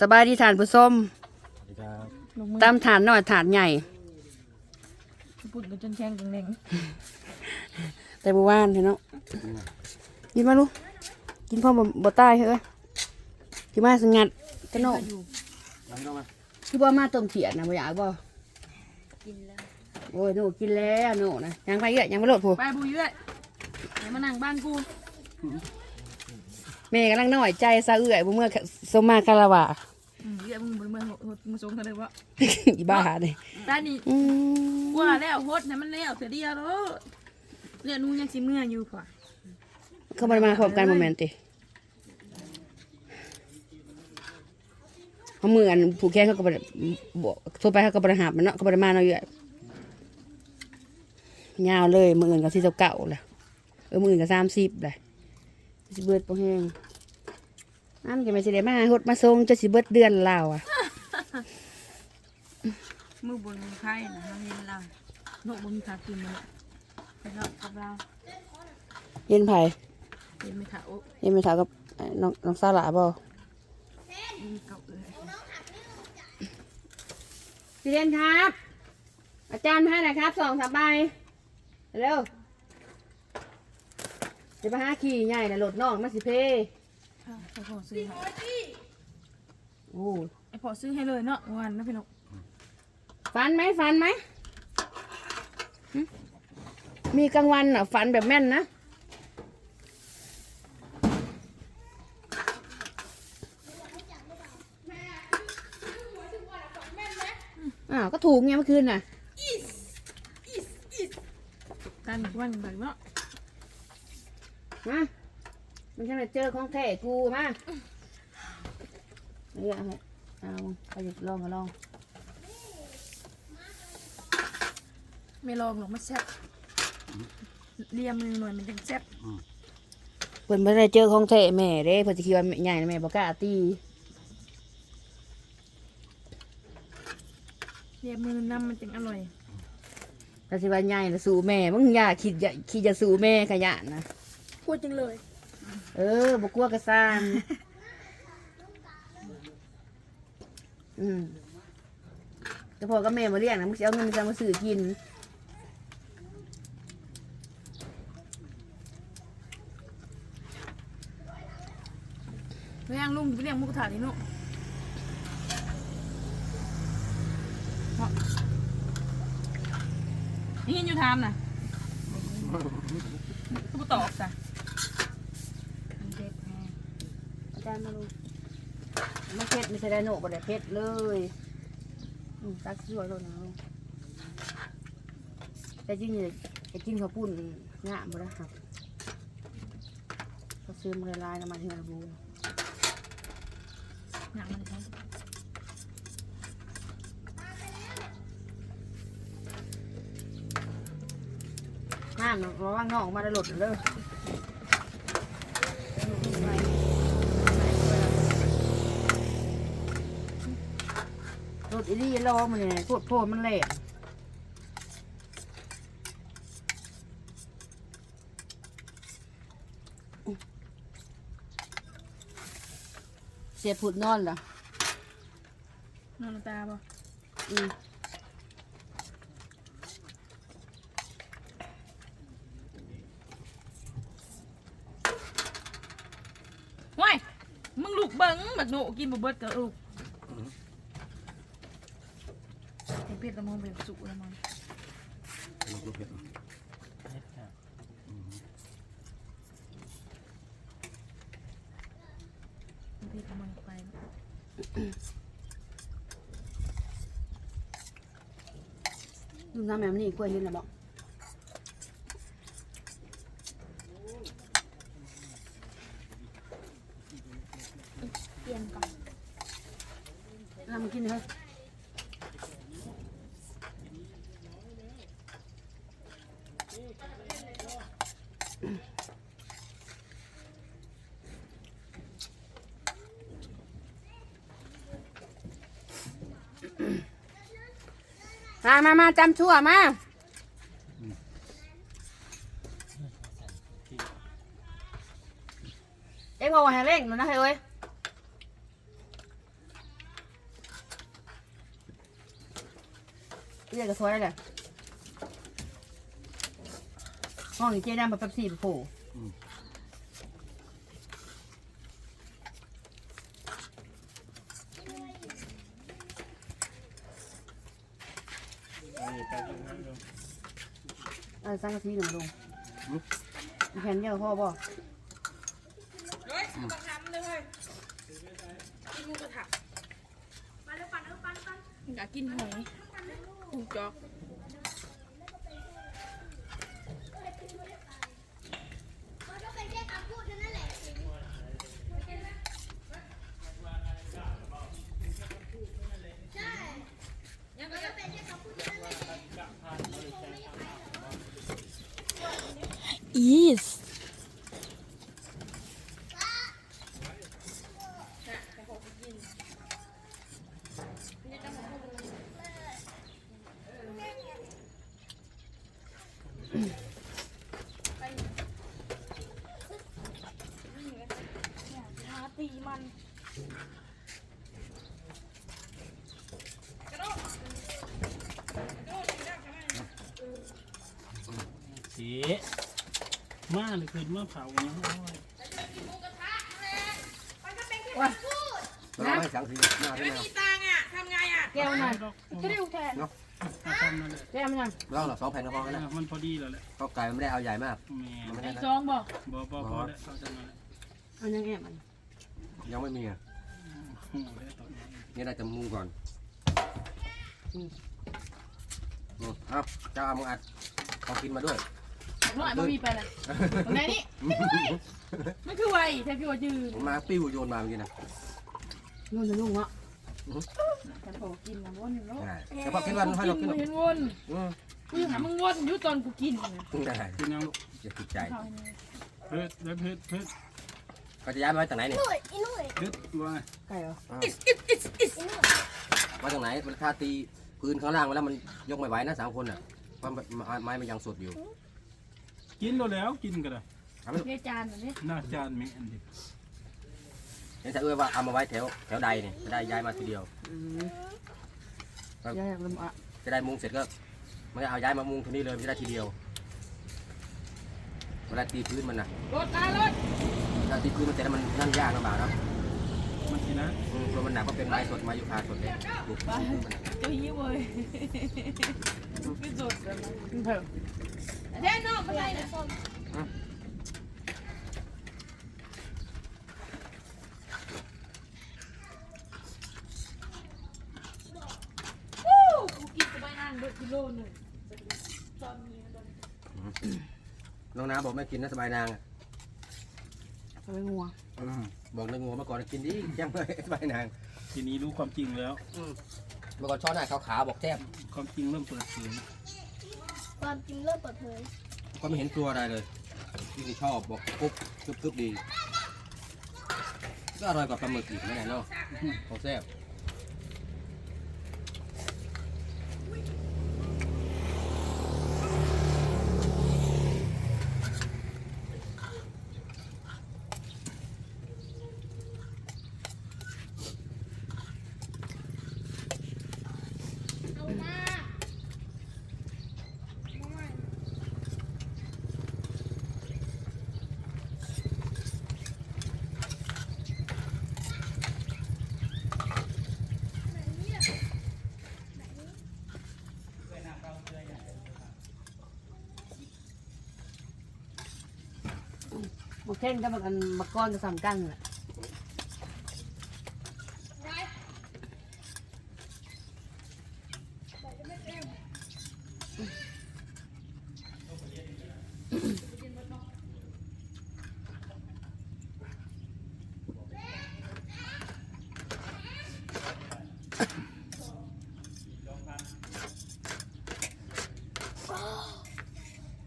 สบายดีฐานผู้ชมสวัสดีครับลงมือตามฐานน้อยฐานใหญ่ปุ่นกันจนแข้งกันแรงแต่บ่ว่านเห็นเนาะกินมาลูกกินพ่อบ่บ่ตายเฮ้ยกินมาสงัดกระโนกอยู่มาพี่น้องมาคือบ่มาต้มเขียดนะบ่อยากบ่กินแล้วโอ้ยโนกินแล้วโนนะยังไปเยอะยังไปโลดผู้ไปบุยด้วยเดี๋ยวมานั่งบ้านกู แม่กำลังน้อยใจซะเอื้อยบ่เมื่อสมมาคาราวาอืมเดี๋ยวมึงบนเมืองมึงสงกันเลยวะอีบ้าเลยด้านนี้อืมว่าแล้วโฮดเนี่ยมันแล้วเสียเดียวแล้วเรียนนู้ยังสิเมื่ออยู่กว่าเขาบ่ได้มาพร้อมกันบ่แม่นติเขามืออันผู้แข่งเขาก็บ่ได้บอกโทรไปเขาก็บ่ได้หาบมันเนาะเขาบ่ได้มาเนาะเอื้อยยาวเลยมืออื่นก็สิเก่าๆแหละเออมืออื่นก็30แหละ สิเบิดบ่แห้งน้ำจะไม่สิได้มาฮดมาส่งจะสิเบิดเดือนลาวอะมือบนมือไข่นะเราเห็นเราโนกบนขากินมาไปเรากับเราเย็นไผเห็นไหมคะโอ้เย็นไปถามกับเอ่อน้องน้องสาวหลาบ่ยเก่าเลยพี่เรนครับ อาจารย์ให้หนะครับสองสามใบเร็ว จะไปหาขี่ใหญ่นะรถน้องมาสิเพค่ะไอพอซื้อให้โอ้ไอพอซื้อให้เลยเนาะวันนะพี่นกฟันไหมฟันไหมหึมีกลางวันอะฟันแบบแม่นนะอ้าวก็ถูกไงเมื่อคืนน่ะการวันแบบเนาะ มามันจะมาเจอของแท้กูมาเอาเอาเอาเอาหยุดลองก็ลอง ไม่ลองหรอกมันแซ่บเลียมือหน่อยมันจังแซ่บเพิ่นบ่ได้เจอของแท้แม่เด้เพิ่นสิคิดว่าแม่ใหญ่นะแม่บ่กล้าตีเลียมือน้ำมันจังอร่อยก็สิว่าใหญ่น่ะสู้แม่มึงอย่าคิดอย่าคิดจะสู้แม่ขยะนะ พูดจังเลย เออบ่กลัวกระซานอืมแต่พ่อกับแม่มาเลี้ยงนะมึงสิเอาเงินจะมาซื้อกิน เลี้ยงลุงไปเลี้ยงมุกกระถานี่เนุนี่อยู่ทำนะกูบ่ตอบจ้ะ อา จารย์มาดูมาเพชรไม่ใช่ไดโนบ่ได้เพชรเลยอืมตักสวยเลยนะแต่จริงเนี่ยไอ้กินข้าวปุ้นงามบ่ได้ครับก็ซื้อมาละลายน้ำมันเฮือระบูหนังมันใช่ห้ามระวังน้องออกมาได้หลดเลย รถอีนี่รอมันเนี่ยโคตรโพดมันแหลกเสียผุดนอนเหรอนอนตาบ่อืมว้ายมึงลูกเบิ้งบักโนกินบ่เบิดกับลูกไอ้ เป็ดละมองแบบสุกละมองลูกลูกเห็ดไอ้เป็ดละมองไปดูน้ำแม่มนี่กล้วยยืนนะบอกเปลี่ยนก่อนน้ำกินเลย มามามาจำชั่วมาเอ็งบอกว่าแห้เร่งนนะเฮ้ยเรียกกระซวยเลยห้องนี้เจ๊ดำแบบแป๊บสี่โผล่ สร้างกะทิหนึ่งลงมีแผ่นเดียวพ่อบ่เฮ้ยต้องทำเลยเฮ้ยกินหมูกระทะอยากกินหอยหูจอก อีส มาเลยคืนมาเผาเนี่ยเราไม่สังสีหน้าได้ไม่ไหมมีตังอะทำไงอะแก้วหน่อยจะได้อุแทนทำนั่นแหละแก้วมันหน่อยเราเหรอสองแผ่นก็พอแล้วมันพอดีแล้วแหละข้าวไก่มันไม่ได้เอาใหญ่มากมันไม่ได้นะซองบอกบอบอพอแล้วเขาจะมาเอายังแอบมันยังไม่มีอะนี่ได้แต่มุงก่อนอืมเอาจ้าเอามึงอัดเอากินมาด้วย หน่อยมันมีไปเลยตรงไหนนี่มันคือไวแทนพี่ว่าจืดผมมาปิ้วโยนมาเมื่อกี้นะนู่นจะนุ่งเนาะฉันบอกกินนะวนเนาะใช่แต่พอคิดว่าให้เรากินหรอกเห็นวนอืมกูยังหามึงวนอยู่ตอนกูกินนะได้กินยังลูกจะติดใจเพิดแล้วเพิดเพิดก็จะย้ายมาไว้จากไหนเนี่ยเพิดว่าไก่เหรอมาจากไหนมันถ้าตีพื้นข้างล่างมาแล้วมันยกไม่ไหวนะสามคนอะเพราะไม้มันยังสดอยู่ กินแล้วกินกันเลยเอาไปเนจานแบบนี้หน้าจานมีอันเดียวเห็นแต่เอื้อว่าเอามาไว้แถวแถวใดเนี่ยจะได้ย้ายมาทีเดียว อืมยายอยากลืมอะจะได้มุงเสร็จก็ไม่ได้เอาย้ายมามุงทีนี้เลยไม่ได้ทีเดียวเวลาตีพื้นมันนะรถมารถเวลาตีพื้นมันเสร็จแล้วมันนั่นยากลำบากเนาะมันกินนะอืมเพราะมันหนักก็เป็นไม้สดไม้ยูคาสดเลยปลูกพื้นมันเจ้ายี่เว้ยไม่สดเลยกินเถอะ แน่นอนอะไรนะกูกินไปนั่งเบิดกิโลหนึ่งตอนนี้ตอนนี้น้องน้าบอกไม่กินนะสบายนางอะเอาไปงัวบอกเลยงัวเมื่อก่อนกินดียังเลยสบายนางทีนี้รู้ความจริงแล้ว เมื่อก่อนช้อนหน้าขาวๆบอกแทบความจริงเริ่มเปิดเผย ความจริงเริ่มเปิดเผยก็ไม่เห็นตัวอะไรเลยที่นี่ชอบบอกกรุบกรึบกรึบดี ก็อร่อยกว่าปลาหมึกอีกแม่แน่เนาะของแซ่บ มาเข่งกับมันมาก้อนจะสั่งกันน่ะ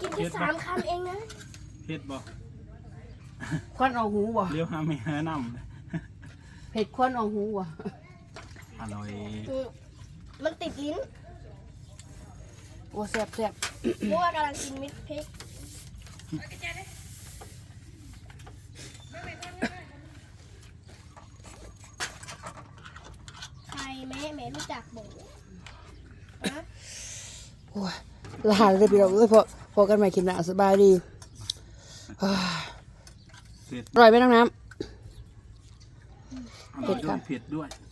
กินแค่สามคำเองนะ เผ็ดบ่ ควันออกหูบ่เลี้ยวหาไม่หาน้เผ็ดควันออกหูบ่ำอร่อยอืมมันติดลิ้นโอ้แซ่บแซ่บเพราะว่ากำลังกินมิตรพริกใครแม่แม่รู้จักบอกฮะโอ้ยลาเลยพี่น้องเอ้ยพอพอกันใหม่คลิปหน้าสบายดีอ่า เผ็ดอร่อยไหมน้องน้อร่อยด้วยเผ็ดด้วยำ